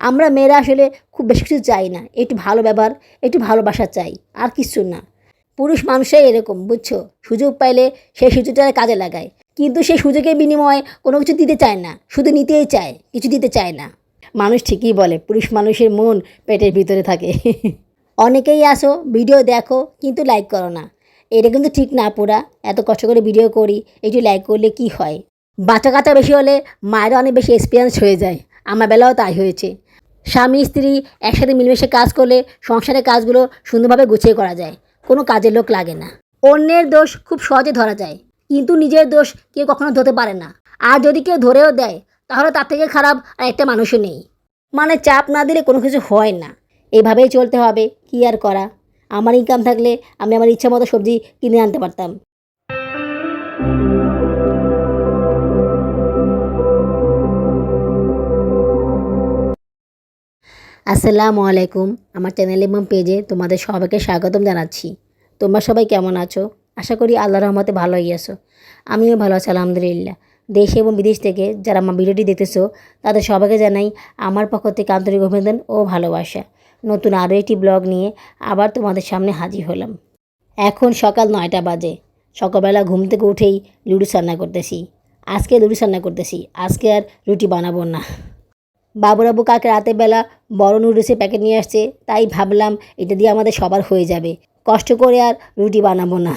আমরা মেয়েরা আসলে খুব বেশি কিছু চাই না। একটু ভালো ব্যবহার, একটু ভালোবাসা চাই, আর কিছু না। পুরুষ মানুষই এরকম, বুঝছ? সুযোগ পাইলে সেই সুযোগটা কাজে লাগায়। কিন্তু সেই সুযোগের বিনিময়ে কোনো কিছু দিতে চায় না, শুধু নিতেই চায়, কিছু দিতে চায় না। মানুষ ঠিকই বলে, পুরুষ মানুষের মন পেটের ভিতরে থাকে। অনেকেই আসো, ভিডিও দেখো, কিন্তু লাইক করো না। এটা কিন্তু ঠিক না পুরা এত কষ্ট করে ভিডিও করি, একটু লাইক করলে কি হয়? বাচ্চা কাচ্চা বেশি হলে মায়েরা অনেক বেশি এক্সপিরিয়েন্স হয়ে যায়। আমার বেলাও তাই হয়েছে। স্বামী, স্ত্রী একসাথে মিলেমিশে কাজ করলে সংসারের কাজগুলো সুন্দরভাবে গুছিয়ে করা যায়। কোনো কাজের লোক লাগে না। অন্যের দোষ খুব সহজে ধরা যায়। কিন্তু নিজের দোষ কেউ কখনো ধরতে পারে না। আর যদি কেউ ধরেও দেয়, তাহলে তার থেকে খারাপ আর একটা মানুষও নেই। মানে চাপ না দিলে কোনো কিছু হয় না। এইভাবেই চলতে হবে, কি আর করা? আমার ইনকাম থাকলে আমি আমার ইচ্ছা মতো সবজি কিনে আনতে পারতাম। আসসালামু আলাইকুম। আমার চ্যানেল এবং পেজে তোমাদের সবাইকে স্বাগতম জানাচ্ছি। তোমরা সবাই কেমন আছো? আশা করি আল্লাহ রহমতে ভালোই আছো। আমিও ভালো আছি, আলহামদুলিল্লাহ। দেশ এবং বিদেশ থেকে যারা আমার ভিডিওটি দেখতেছো, তাদের সবাইকে জানাই আমার পক্ষ থেকে আন্তরিক অভিনন্দন ও ভালোবাসা। নতুন আরও একটি ব্লগ নিয়ে আবার তোমাদের সামনে হাজির হলাম। এখন সকাল নয়টা বাজে। সকালবেলা ঘুম থেকে উঠেই লুডু রান্না করতেছি। আজকে লুডু রান্না করতেছি। আজকে আর রুটি বানাবো না। বাবুরাবু কাকে রাতের বেলা বড় নুডলসের প্যাকেট নিয়ে আসছে, তাই ভাবলাম এটা দিয়ে আমাদের সবার হয়ে যাবে। কষ্ট করে আর রুটি বানাবো না।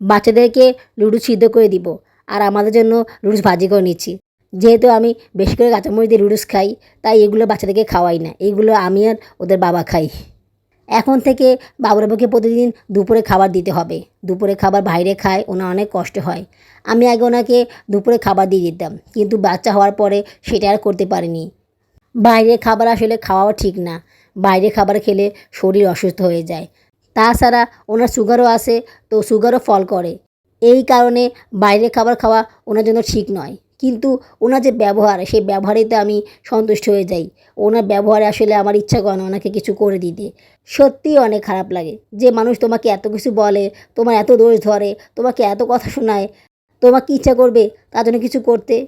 বাচ্চাদেরকে লুডু সিদ্ধ করে দিব আর আমাদের জন্য লুডুস ভাজি করে নিচ্ছি। যেহেতু আমি বেশি করে কাঁচামরিচ দিয়ে লুডুস খাই, তাই এগুলো বাচ্চাদেরকে খাওয়াই না, এগুলো আমি আর ওদের বাবা খাই। এখন থেকে বাবুরাবুকে প্রতিদিন দুপুরে খাবার দিতে হবে। দুপুরে খাবার বাইরে খায়, ওনার অনেক কষ্ট হয়। আমি আগে ওনাকে দুপুরে খাবার দিয়ে দিতাম, কিন্তু বাচ্চা হওয়ার পরে সেটা আর করতে পারিনি। বাইরের খাবার আসলে খাওয়াও ঠিক না। বাইরে খাবার খেলে শরীর অসুস্থ হয়ে যায়। তাছাড়া ওনার সুগারও আছে, তো সুগারও ফল করে। এই কারণে বাইরের খাবার খাওয়া ওনার জন্য ঠিক নয়। কিন্তু ওনার যে ব্যবহার, সেই ব্যবহারেতে আমি সন্তুষ্ট হয়ে যাই। ওনার ব্যবহারে আসলে আমার ইচ্ছা করে না ওনাকে কিছু করে দিতে। সত্যিই অনেক খারাপ লাগে যে মানুষ তোমাকে এত কিছু বলে, তোমার এত দোষ ধরে, তোমাকে এত কথা শোনায়, তোমার ইচ্ছা করবে তার জন্য কিছু করতে,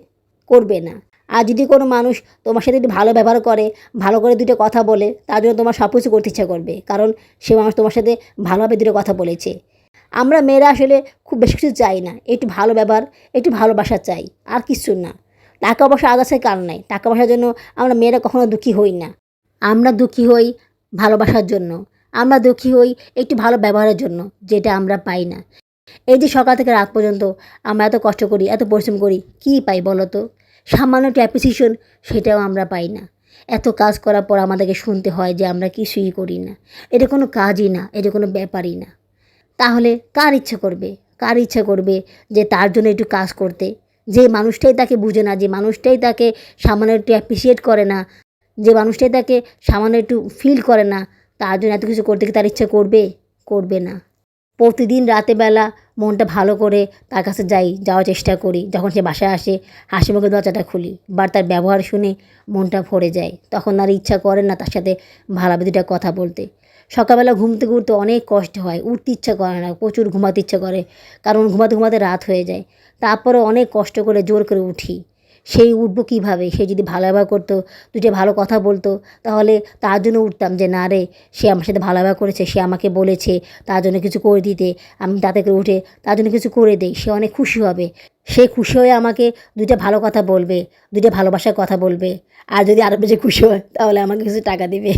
করবে না। আর যদি কোনো মানুষ তোমার সাথে একটু ভালো ব্যবহার করে, ভালো করে দুটো কথা বলে, তার জন্য তোমার সব কিছু করতে ইচ্ছা করবে। কারণ সে মানুষ তোমার সাথে ভালোভাবে দুটো কথা বলেছে। আমরা মেয়েরা আসলে খুব বেশি কিছু চাই না। একটু ভালো ব্যবহার, একটু ভালোবাসা চাই। আর কিছু না। টাকা পয়সা আদাসের কারণ নাই। টাকা পয়সার জন্য আমরা মেয়েরা কখনো দুঃখী হই না। আমরা দুঃখী হই ভালোবাসার জন্য। আমরা দুঃখী হই একটু ভালো ব্যবহারের জন্য, যেটা আমরা পাই না। এই যে সকাল থেকে রাত পর্যন্ত আমরা এত কষ্ট করি, এত পরিশ্রম করি, কী পাই বলো তো? সামান্য একটু অ্যাপ্রিসিয়েশন সেটাও আমরা পাই না। এত কাজ করার পর আমাদেরকে শুনতে হয় যে আমরা কিছুই করি না। এটা কোনো কাজই না, এটা কোনো ব্যাপারই না। তাহলে কার ইচ্ছা করবে? কার ইচ্ছা করবে যে তার জন্য একটু কাজ করতে? যে মানুষটাই তাকে বুঝে না, যে মানুষটাই তাকে সামান্য একটু অ্যাপ্রিসিয়েট করে না, যে মানুষটাই তাকে সামান্য একটু ফিল করে না, তার জন্য এত কিছু করতে কি তার ইচ্ছা করবে? করবে না। প্রতিদিন রাতেবেলা মনটা ভালো করে তার কাছে যাই, যাওয়ার চেষ্টা করি। যখন সে বাসায় আসে, হাসি মুখে দরজাটা খুলি। বা তার ব্যবহার শুনে মনটা ভরে যায়। তখন আর ইচ্ছা করে না তার সাথে ভালোভাবে দুটা কথা বলতে। সকালবেলা ঘুম থেকে উঠতে অনেক কষ্ট হয়। উঠতে ইচ্ছা করে না, প্রচুর ঘুমাতে ইচ্ছা করে। কারণ ঘুমাতে ঘুমাতে রাত হয়ে যায়। তারপরে অনেক কষ্ট করে জোর করে উঠি। সেই উঠবো কীভাবে? সে যদি ভালো ব্যবহার করতো দুটো ভালো কথা বলতো, তাহলে তার জন্য উঠতাম যে, না রে, সে আমার সাথে ভালো ব্যবহার করেছে, সে আমাকে বলেছে তার জন্য কিছু করে দিতে, আমি তাতে করে উঠে তার জন্য কিছু করে দেই, সে অনেক খুশি হবে। সে খুশি হয়ে আমাকে দুইটা ভালো কথা বলবে, দুইটা ভালোবাসার কথা বলবে। আর যদি আরও বেশি খুশি হয়, তাহলে আমাকে কিছু টাকা দেবে।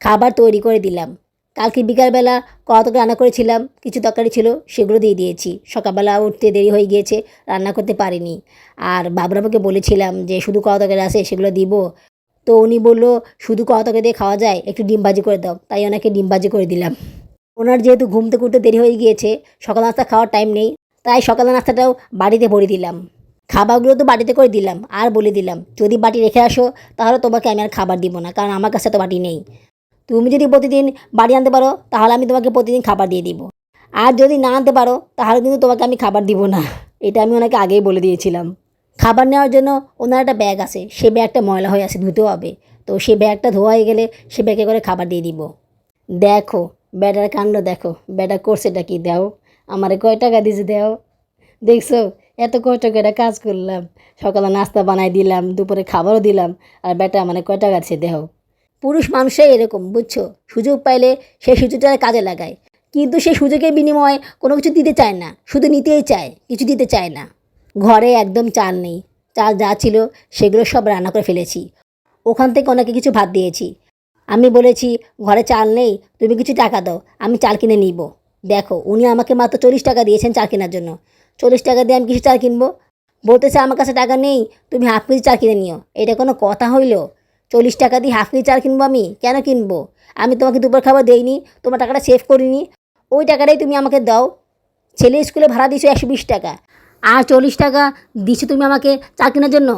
খাবার তৈরি করে দিলাম। কালকে বিকালবেলা কত রান্না করেছিলাম, কিছু তরকারি ছিল, সেগুলো দিয়ে দিয়েছি। সকালবেলা উঠতে দেরি হয়ে গিয়েছে, রান্না করতে পারিনি। আর বাবরাবাকে বলেছিলাম যে, শুধু কত তরকারি আছে, সেগুলো দিব। তো উনি বলল, শুধু কত তরকারি দিয়ে খাওয়া যায়, একটু ডিম ভাজি করে দাও। তাই ওনাকে ডিম ভাজি করে দিলাম। ওনার যেহেতু ঘুমতে উঠতে দেরি হয়ে গিয়েছে, সকাল নাস্তা খাওয়ার টাইম নেই, তাই সকাল নাস্তাটাও বাড়িতে ভরে দিলাম। খাবারগুলো তো বাড়িতে করে দিলাম, আর বলে দিলাম, যদি বাটি রেখে আসো, তাহলে তোমাকে আমি আর খাবার দিব না, কারণ আমার কাছে তো বাটি নেই। তুমি যদি প্রতিদিন বাড়ি আনতে পারো, তাহলে আমি তোমাকে প্রতিদিন খাবার দিয়ে দিব। আর যদি না আনতে পারো, তাহলে কিন্তু তোমাকে আমি খাবার দিব না। এটা আমি ওনাকে আগেই বলে দিয়েছিলাম। খাবার নেওয়ার জন্য ওনার একটা ব্যাগ আছে, সে ব্যাগটা ময়লা হয়ে আছে, ধুতে হবে। তো সে ব্যাগটা ধোয়া হয়ে গেলে সে ব্যাগে করে খাবার দিয়ে দিব। দেখো, ব্যাটার কাণ্ড দেখো। ব্যাটা করছেটা কি? দাও। আমারে কয় টাকা দিয়েছে দাও। দেখছ? এত কষ্ট করে কাজ করলাম। সকালে নাস্তা বানাই দিলাম, দুপুরে খাবারও দিলাম। আর ব্যাটা মানে কয় টাকা আছে দেহ পুরুষ মানুষই এরকম, বুঝছ? সুযোগ পাইলে সেই সুযোগটা কাজে লাগায়। কিন্তু সেই সুযোগের বিনিময়ে কোনো কিছু দিতে চায় না, শুধু নিতেই চায়, কিছু দিতে চায় না। ঘরে একদম চাল নেই, চাল যা ছিল সেগুলো সব রান্না করে ফেলেছি। ওখান থেকে ওনাকে কিছু ভাত দিয়েছি। আমি বলেছি, ঘরে চাল নেই, তুমি কিছু টাকা দাও, আমি চাল কিনে নিব। দেখো, উনি আমাকে মাত্র চল্লিশ টাকা দিয়েছেন চাল কেনার জন্য। চল্লিশ টাকা দিয়ে আমি কিছু চাল কিনবো? বলতেছে, আমার কাছে টাকা নেই, তুমি হাফ কেজি চাল কিনে নিও। এটা কোনো কথা হইল? চল্লিশ টাকা দিয়ে হাফ কেজি চাল কিনবো আমি? কেন কিনবো? আমি তোমাকে দুপুর খাবার দেইনি, তোমার টাকাটা সেভ করিনি। ওই টাকাটাই তুমি আমাকে দাও। ছেলে স্কুলে ভাড়া দিছো একশো বিশ টাকা। আর চল্লিশ টাকা দিছো তুমি আমাকে চা কেনার জন্য?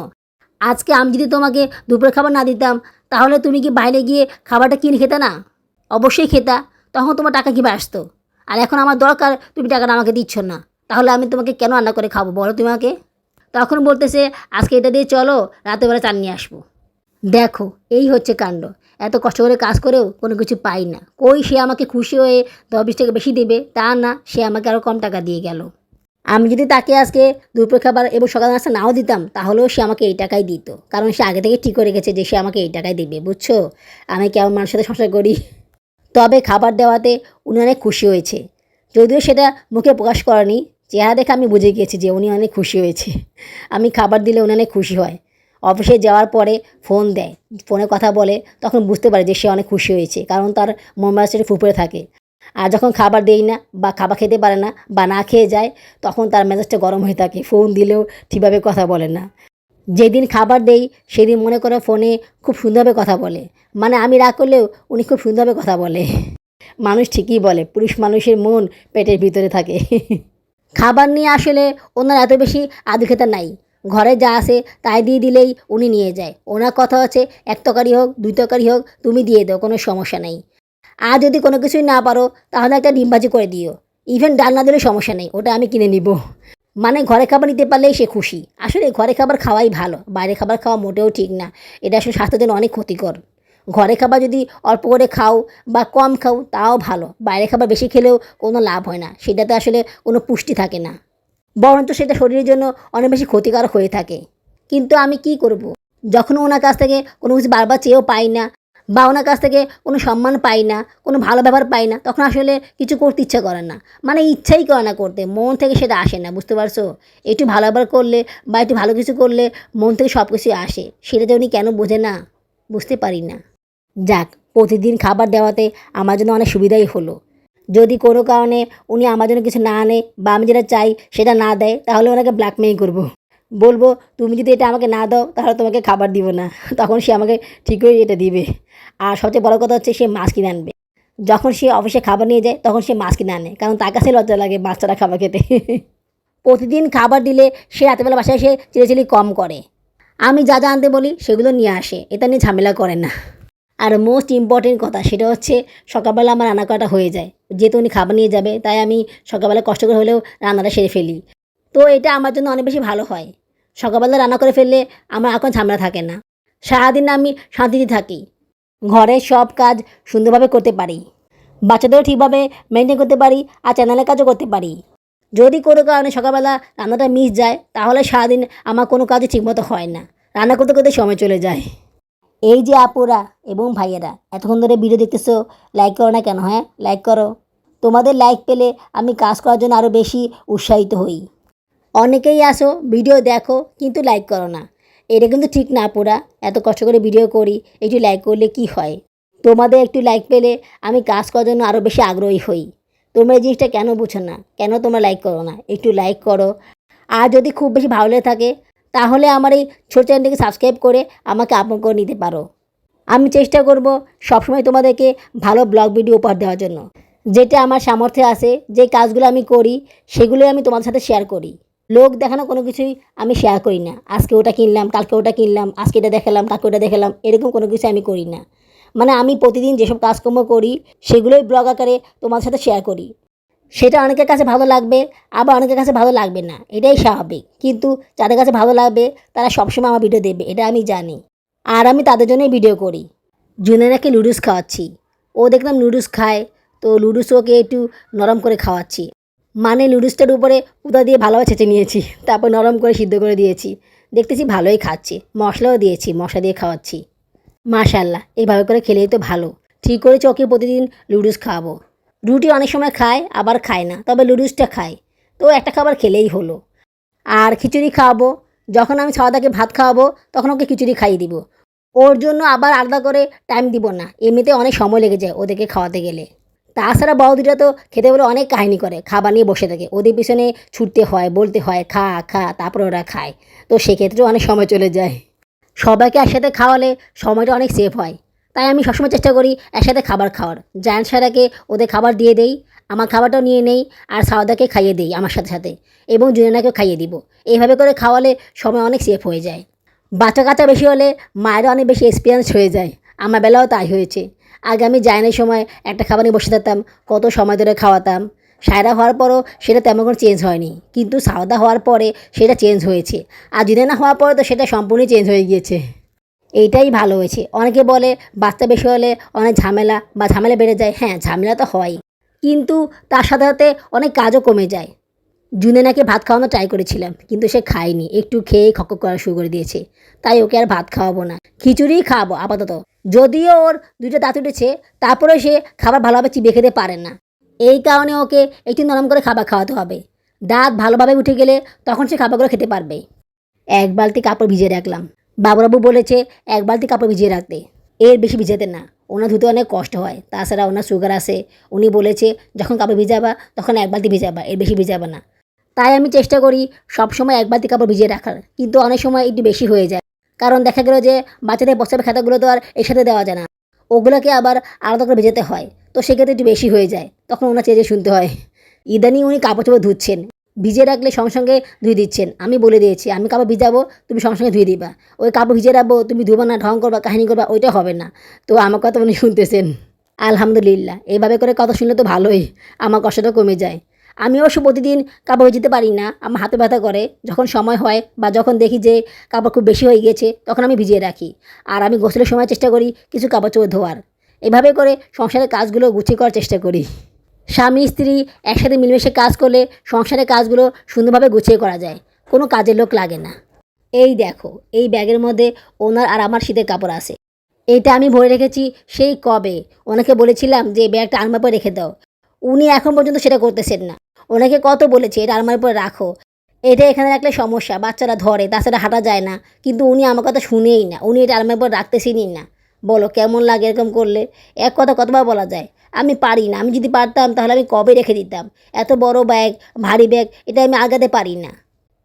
আজকে আমি যদি তোমাকে দুপুরের খাবার না দিতাম, তাহলে তুমি কি বাইরে গিয়ে খাবারটা কিনে খেতে না? অবশ্যই খেতা। তখন তোমার টাকা কী আসতো? আর এখন আমার দরকার, তুমি টাকাটা আমাকে দিচ্ছ না। তাহলে আমি তোমাকে কেন রান্না করে খাব বলো তুমি আমাকে? তখন বলতেছে, আজকে এটা দিয়ে চলো রাতেরবেলা চান নিয়ে আসব। দেখো, এই হচ্ছে কাণ্ড। এত কষ্ট করে কাজ করেও কোনো কিছু পাই না। কই সে আমাকে খুশি হয়ে দশ টাকা বেশি দেবে? তা না, সে আমাকে আরও কম টাকা দিয়ে গেল। আমি যদি তাকে আজকে দুপুর খাবার এবং সকাল নাস্তা নাও দিতাম, তাহলেও সে আমাকে এই টাকাই দিত। কারণ সে আগে থেকে ঠিক করে রেখেছে যে সে আমাকে এই টাকাই দেবে, বুঝছ? আমি কেমন মানুষের সাথে সংসার করি? তবে খাবার দেওয়াতে উনি অনেক খুশি হয়েছে। যদিও সেটা মুখে প্রকাশ করেনি, চেহারা দেখে আমি বুঝে গিয়েছি যে উনি অনেক খুশি হয়েছে। আমি খাবার দিলে উনি অনেক খুশি হয়। অফিসে যাওয়ার পরে ফোন দেয়। ফোনে কথা বলে, তখন বুঝতে পারে যে সে অনেক খুশি হয়েছে, কারণ তার মেজাজটা ফুপড়ে থাকে। আর যখন খাবার দেই না বা খাবার খেতে পারে না বা না খেয়ে যায়, তখন তার মেজাজটা গরম হয়ে থাকে ফোন দিলেও ঠিকভাবে কথা বলে না। যেদিন খাবার দেই, সেদিন মনে করে ফোনে খুব সুন্দরভাবে কথা বলে। মানে আমি রাগ করলেও উনি খুব সুন্দরভাবে কথা বলে। মানুষ ঠিকই বলে, পুরুষ মানুষের মন পেটের ভিতরে থাকে। খাবার নিয়ে আসলে ওনার এত বেশি আধিক্যতা নাই। ঘরে যা আসে তাই দিয়ে দিলেই উনি নিয়ে যায়। ওনার কথা হচ্ছে, এক তরকারি হোক, দুই তরকারি হোক, তুমি দিয়ে দাও, কোনো সমস্যা নেই। আর যদি কোনো কিছুই না পারো, তাহলে একটা ডিম ভাজি করে দিও। ইভেন ডাল না দিলে সমস্যা নেই, ওটা আমি কিনে নিব। মানে ঘরে খাবার নিতে পারলেই সে খুশি। আসলে ঘরে খাবার খাওয়াই ভালো, বাইরে খাবার খাওয়া মোটেও ঠিক না। এটা আসলে স্বাস্থ্যের জন্য অনেক ক্ষতিকর। ঘরে খাবার যদি অল্প করে খাও বা কম খাও, তাও ভালো। বাইরে খাবার বেশি খেলেও কোনো লাভ হয় না। সেটাতে আসলে কোনো পুষ্টি থাকে না। বরঞ্চ সেটা শরীরের জন্য অনেক বেশি ক্ষতিকারক হয়ে থাকে। কিন্তু আমি কি করব। যখন ওনার কাছ থেকে কোনো কিছু বারবার চেয়েও পাই না বা ওনার কাছ থেকে কোনো সম্মান পাই না, কোনো ভালো ব্যবহার পাই না, তখন আসলে কিছু করতে ইচ্ছা করে না। মানে ইচ্ছাই করে না করতে, মন থেকে সেটা আসে না, বুঝতে পারছ? একটু ভালো ব্যবহার করলে বা একটু ভালো কিছু করলে মন থেকে সব কিছুই আসে, সেটা যে উনি কেন বোঝে না, বুঝতে পারি না। যাক, প্রতিদিন খাবার দেওয়াতে আমার জন্য অনেক সুবিধাই হলো। যদি কোনো কারণে উনি আমার জন্য কিছু না আনে বা আমি যেটা চাই সেটা না দেয়, তাহলে ওনাকে ব্ল্যাকমেইল করব। বলব, তুমি যদি এটা আমাকে না দাও, তাহলে তোমাকে খাবার দিব না। তখন সে আমাকে ঠিকই এটা দিবে। আর সবচেয়ে বড় কথা হচ্ছে, সে মাছ কিনে আনবে। যখন সে অফিসে খাবার নিয়ে যায়, তখন সে মাছ কিনে আনে, কারণ তার কাছে লজ্জা লাগে বাচ্চারা খাবার খেতে। প্রতিদিন খাবার দিলে সে রাতেবেলা বাসায় এসে চিলেচিলি কম করে। আমি যা যা আনতে বলি, সেগুলো নিয়ে আসে, এটা নিয়ে ঝামেলা করে না। আর মোস্ট ইম্পর্টেন্ট কথা, সেটা হচ্ছে সকালবেলা আমার রান্না করাটা হয়ে যায়। যেহেতু উনি খাবার নিয়ে যাবে, তাই আমি সকালবেলা কষ্ট করে হলেও রান্নাটা সেরে ফেলি। তো এটা আমার জন্য অনেক বেশি ভালো হয়। সকালবেলা রান্না করে ফেললে আমার এখন ঝামেলা থাকে না। সারাদিন আমি শান্তিতে থাকি। ঘরের সব কাজ সুন্দরভাবে করতে পারি। বাচ্চাদেরও ঠিকভাবে মেনটেন করতে পারি আর চ্যানেলের কাজও করতে পারি। যদি কোনো কারণে সকালবেলা রান্নাটা মিস যায়, তাহলে সারাদিন আমার কোনো কাজই ঠিকমতো হয় না। রান্না করতে করতে সময় চলে যায়। এই যে আপুরা এবং ভাইয়েরা, এতক্ষণ ধরে ভিডিও দেখতেছো লাইক করো না কেন হ্যাঁ? লাইক করো। তোমাদের লাইক পেলে আমি কাজ করার জন্য আরও বেশি উৎসাহিত হই। অনেকেই আসো ভিডিও দেখো, কিন্তু লাইক করো না। এটা কিন্তু ঠিক না আপুরা, এত কষ্ট করে ভিডিও করি, একটু লাইক করলে কি হয়? তোমাদের একটু লাইক পেলে আমি কাজ করার জন্য আরও বেশি আগ্রহী হই। তোমরা এই জিনিসটা কেন বুঝো না? কেন তোমরা লাইক করো না? একটু লাইক করো। আর যদি খুব বেশি ভালো লেগে থাকে তাহলে আমার এই ছোটো চ্যানেলটিকে সাবস্ক্রাইব করে আমাকে আপন করে নিতে পারো। আমি চেষ্টা করব সবসময় তোমাদেরকে ভালো ব্লগ ভিডিও উপহার দেওয়ার জন্য। যেটা আমার সামর্থ্যে আছে, যে কাজগুলো আমি করি, সেগুলোই আমি তোমাদের সাথে শেয়ার করি। লোক দেখানো কোনো কিছুই আমি শেয়ার করি না। আজকে ওটা কিনলাম, কালকে ওটা কিনলাম, আজকে এটা দেখালাম, কালকে ওটা দেখালাম, এরকম কোনো কিছু আমি করি না। মানে আমি প্রতিদিন যেসব কাজকর্ম করি, সেগুলোই ব্লগ আকারে তোমার সাথে শেয়ার করি। সেটা অনেকের কাছে ভালো লাগবে, আবার অনেকের কাছে ভালো লাগবে না। এটাই স্বাভাবিক। কিন্তু যাদের কাছে ভালো লাগবে, তারা সবসময় আমার ভিডিও দেবে এটা আমি জানি। আর আমি তাদের জন্যই ভিডিও করি। জুনেরাকে লুডুস খাওয়াচ্ছি। ও দেখলাম লুডুস খায়, তো লুডুস ওকে একটু নরম করে খাওয়াচ্ছি। মানে নুডলসটার উপরে উদা দিয়ে ভালোভাবে ছেঁচে নিয়েছি, তারপর নরম করে সিদ্ধ করে দিয়েছি। দেখতেছি ভালোই খাচ্ছি। মশলাও দিয়েছি, মশলা দিয়ে খাওয়াচ্ছি। মাশাল্লাহ এইভাবে করে খেলেই তো ভালো। ঠিক করেছি, ওকে প্রতিদিন লুডুস খাওয়াবো। রুটি অনেক সময় খায়, আবার খায় না, তবে লুডুসটা খায়। তো একটা খাবার খেলেই হলো। আর খিচুড়ি খাওয়াবো, যখন আমি সাওয়াদাকে ভাত খাওয়াবো, তখন ওকে খিচুড়ি খাইয়ে দিব। ওর জন্য আবার আলাদা করে টাইম দিব না, এমনিতে অনেক সময় লেগে যায় ওদেরকে খাওয়াতে গেলে। তাছাড়া বৌদিটা তো খেতে বলে অনেক কাহিনী করে, খাবার নিয়ে বসে থাকে, ওদের পিছনে ছুটতে হয়, বলতে হয়, খা খা, তারপরে ওরা খায়। তো সেক্ষেত্রেও অনেক সময় চলে যায়। সবাইকে একসাথে খাওয়ালে সময়টা অনেক সেফ হয়। তাই আমি সবসময় চেষ্টা করি একসাথে খাবার খাওয়ার। জায়ান্ট সারাকে ওদের খাবার দিয়ে দেই, আমার খাবারটাও নিয়ে নেই, আর সাওদাকে খাইয়ে দিই আমার সাথে সাথে, এবং জুনেনাকেও খাইয়ে দিব। এইভাবে করে খাওয়ালে সময় অনেক সেফ হয়ে যায়। বাচ্চা কাচ্চা বেশি হলে মায়েরও অনেক বেশি এক্সপিরিয়েন্স হয়ে যায়। আমার বেলাও তাই হয়েছে। আগে আমি জায়নের সময় একটা খাবার নিয়ে বসে থাকতাম, কত সময় ধরে খাওয়াতাম। সায়রা হওয়ার পরও সেটা তেমন কোনো চেঞ্জ হয়নি, কিন্তু সাওদা হওয়ার পরে সেটা চেঞ্জ হয়েছে। আর জুনেনা হওয়ার পরে তো সেটা সম্পূর্ণই চেঞ্জ হয়ে গিয়েছে। এইটাই ভালো হয়েছে। অনেকে বলে বাচ্চা বেশি হলে অনেক ঝামেলা বা ঝামেলা বেড়ে যায়। হ্যাঁ ঝামেলা তো হয় কিন্তু তার সাথে সাথে অনেক কাজও কমে যায়। জুনেনাকে ভাত খাওয়ানো ট্রাই করেছিলাম, কিন্তু সে খায়নি। একটু খেয়েই খক করা শুরু করে দিয়েছে। তাই ওকে আর ভাত খাওয়াবো না। খিচুড়িই খাওয়াবো আপাতত। যদিও ওর দুইটা দাঁত উঠেছে, তারপরে সে খাবার ভালোভাবে চিবিয়ে খেতে পারে না। এই কারণে ওকে একটু নরম করে খাবার খাওয়াতে হবে। দাঁত ভালোভাবে উঠে গেলে তখন সে খাবারগুলো খেতে পারবে। এক বালতি কাপড় ভিজিয়ে রাখলাম। বাবুরাবু বলেছে, এক বালতি কাপড় ভিজিয়ে রাখতে। এর বেশি ভিজাতে না। ওনার ধুতে অনেক কষ্ট হয়। তাছাড়া ওনার সুগার আসে উনি বলেছে, যখন কাপড় ভিজাবা, তখন এক বালতি ভিজাবা। এর বেশি ভিজাবা না। তাই আমি চেষ্টা করি সবসময় এক বালতি কাপড় ভিজিয়ে রাখার। কিন্তু অনেক সময় একটু বেশি হয়ে যায়। কারণ দেখা গেল যে, বাচ্চাদের বসাবে খাতাগুলো তো আর এর সাথে দেওয়া যায় না। ওগুলোকে আবার আলাদা করে ভেজাতে হয়। তো সেক্ষেত্রে একটু বেশি হয়ে যায়। তখন ওনার চেয়ে শুনতে হয়, ইদানিং উনি কাপড় চোপড় ধুচ্ছেন। ভিজিয়ে রাখলে সঙ্গে সঙ্গে ধুয়ে দিচ্ছেন। আমি বলে দিয়েছি, আমি কাপড় ভিজাবো, তুমি সঙ্গে সঙ্গে ধুয়ে দিবা। ওই কাপড় ভিজিয়ে রাখব, তুমি ধুবা না, ঢং করবা, কাহিনী করবা, ওইটা হবে না। তো আমার কথা উনি শুনতেছেন। আলহামদুলিল্লাহ। এইভাবে করে কথা শুনলে তো ভালোই, আমার কষ্টটা কমে যায়। আমি অবশ্য প্রতিদিন কাপড় ভিজাতে পারি না, আমার হাতে ব্যথা করে। যখন সময় হয় বা যখন দেখি যে কাপড় খুব বেশি হয়ে গিয়েছে, তখন আমি ভিজিয়ে রাখি। আর আমি গোসলের সময় চেষ্টা করি কিছু কাপড় চোপড় ধোয়ার। এভাবে করে সংসারের কাজগুলো গুছিয়ে করার চেষ্টা করি। স্বামী, স্ত্রী একসাথে মিলেমিশে কাজ করলে সংসারের কাজগুলো সুন্দরভাবে গুছিয়ে করা যায়। কোনো কাজের লোক লাগে না। এই দেখো, এই ব্যাগের মধ্যে ওনার আর আমার শীতের কাপড় আছে। এটা আমি ভরে রেখেছি সেই কবে? ওনাকে বলেছিলাম যে ব্যাগটা আলমার পরে রেখে দাও। উনি এখন পর্যন্ত সেটা করতেছেন না। ওনাকে কত বলেছি, এটা আলমার পরে রাখো। এটা এখানে রাখলে সমস্যা, বাচ্চারা ধরে, তাছাড়া হাঁটা যায় না। কিন্তু উনি আমার কথা শুনেই না। উনি এটা আলমার পর রাখতেছেনই না। বলো, কেমন লাগে এরকম করলে? এক কথা কতবার বলা যায়? আমি পারি না। আমি যদি পারতাম, তাহলে আমি কবে রেখে দিতাম? এত বড় ব্যাগ, ভারী ব্যাগ, এটা আমি আগাতে পারি না।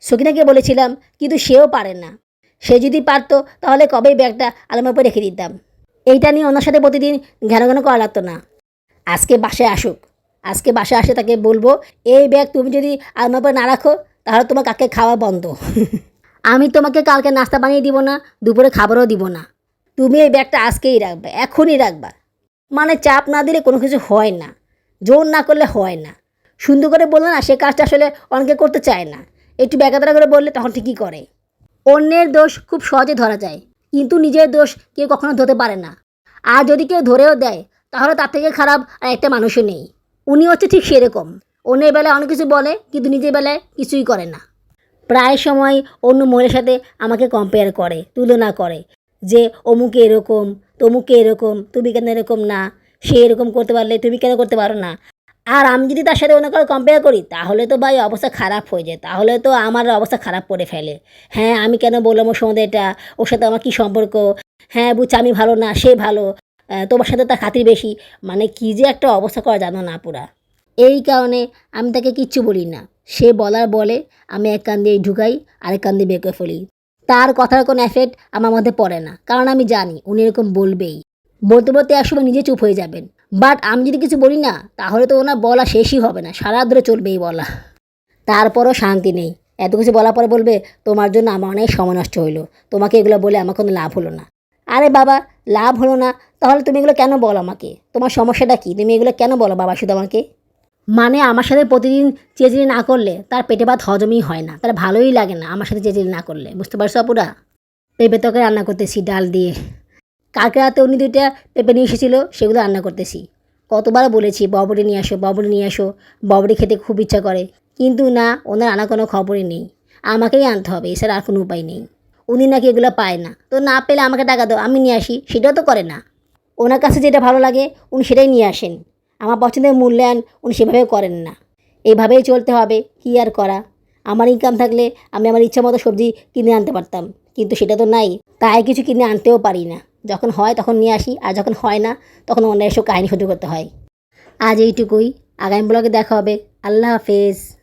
সকিনাকে বলেছিলাম, কিন্তু সেও পারে না। সে যদি পারতো, তাহলে কবেই ব্যাগটা আলমার উপর রেখে দিতাম? এইটা নিয়ে ওনার সাথে প্রতিদিন ঘন ঘন করা লাগতো না। আজকে বাসায় আসুক। আজকে বাসায় আসে তাকে বলব, এই ব্যাগ তুমি যদি আলমার উপর না রাখো, তাহলে তোমার কাকে খাওয়া বন্ধ। আমি তোমাকে কালকে নাস্তা বানিয়ে দিব না, দুপুরে খাবারও দিব না। তুমি এই ব্যাগটা আজকেই রাখবে, এখনই রাখবা। মানে চাপ না দিলে কোনো কিছু হয় না, জোর না করলে হয় না। সুন্দর করে বললে না, সে কাজটা আসলে অনেকে করতে চায় না। একটু ব্যাগাতারা করে বললে তখন ঠিকই করে। অন্যের দোষ খুব সহজে ধরা যায়, কিন্তু নিজের দোষ কেউ কখনো ধরতে পারে না। আর যদি কেউ ধরেও দেয়, তাহলে তার থেকে খারাপ আর একটা মানুষও নেই। উনি হচ্ছে ঠিক সেরকম। অন্যের বেলায় অনেক কিছু বলে, কিন্তু নিজের বেলায় কিছুই করে না। প্রায় সময় অন্য মহিলার সাথে আমাকে কম্পেয়ার করে, তুলনা করে। যে অমুকে এরকম তমুকে এরকম, তুমি কেন এরকম না? সে এরকম করতে পারলে তুমি কেন করতে পারো না? আর আমি যদি তার সাথে অন্য কারও কম্পেয়ার করি, তাহলে তো ভাই অবস্থা খারাপ হয়ে যায়। তাহলে তো আমার অবস্থা খারাপ করে ফেলে। হ্যাঁ আমি কেন বললাম ওর সঙ্গে এটা? ওর সাথে আমার কী সম্পর্ক? হ্যাঁ বুঝছি, আমি ভালো না, সে ভালো। তোমার সাথে তার খাতির বেশি। মানে কী যে একটা অবস্থা করা জানো না পুরা। এই কারণে আমি তাকে কিচ্ছু বলি না। সে বলার বলে আমি এক কান দিয়ে ঢুকাই, আরেক কান দিয়ে বের করে ফেলি। তার কথার কোনো এফেক্ট আমার মধ্যে পড়ে না। কারণ আমি জানি, উনি এরকম বলবেই। বলতে বলতে একসময় নিজে চুপ হয়ে যাবেন। বাট আমি যদি কিছু বলি না, তাহলে তো ওনার বলা শেষই হবে না। সারা ধরে চলবেই বলা। তারপরও শান্তি নেই। এত কিছু বলার পরে বলবে, তোমার জন্য আমার অনেক সময় নষ্ট হইল। তোমাকে এগুলো বলে আমার কোনো লাভ হলো না। আরে বাবা, লাভ হলো না। তাহলে তুমি এগুলো কেন বলো আমাকে? তোমার সমস্যাটা কি? তুমি এগুলো কেন বলো বাবা শুধু আমাকে? মানে আমার সাথে প্রতিদিন চেঁচিয়ে না করলে তার পেটে ভাত হজমই হয় না। তার ভালোই লাগে না আমার সাথে চেঁচিয়ে না করলে। বুঝতে পারছ আপুরা? পেঁপে তোকে রান্না করতেছি, ডাল দিয়ে। কালকে রাতে উনি দুইটা পেঁপে নিয়ে এসেছিল, সেগুলো রান্না করতেছি। কতবার বলেছি ববরি নিয়ে আসো ববরি নিয়ে আসো। ববরি খেতে খুব ইচ্ছা করে। কিন্তু না, ওনার আনা কোনো খবরই নেই। আমাকেই আনতে হবে, এছাড়া আর কোনো উপায় নেই। উনি নাকি এগুলো পায় না। তো না পেলে আমাকে টাকা দাও, আমি নিয়ে আসি, সেটাও তো করে না। ওনার কাছে যেটা ভালো লাগে, উনি সেটাই নিয়ে আসেন। আমার পছন্দের মূল্যায়ন উনি সেভাবে করেন না। এভাবেই চলতে হবে, কী আর করা? আমার ইনকাম থাকলে আমি আমার ইচ্ছা মতো সবজি কিনে আনতে পারতাম, কিন্তু সেটা তো নাই। তাই কিছু কিনে আনতেও পারি না। যখন হয় তখন নিয়ে আসি, আর যখন হয় না, তখন অন্য এসব কাহিনী সহ্য করতে হয়। আজ এইটুকুই। আগামী ব্লগে দেখা হবে। আল্লাহ হাফেজ।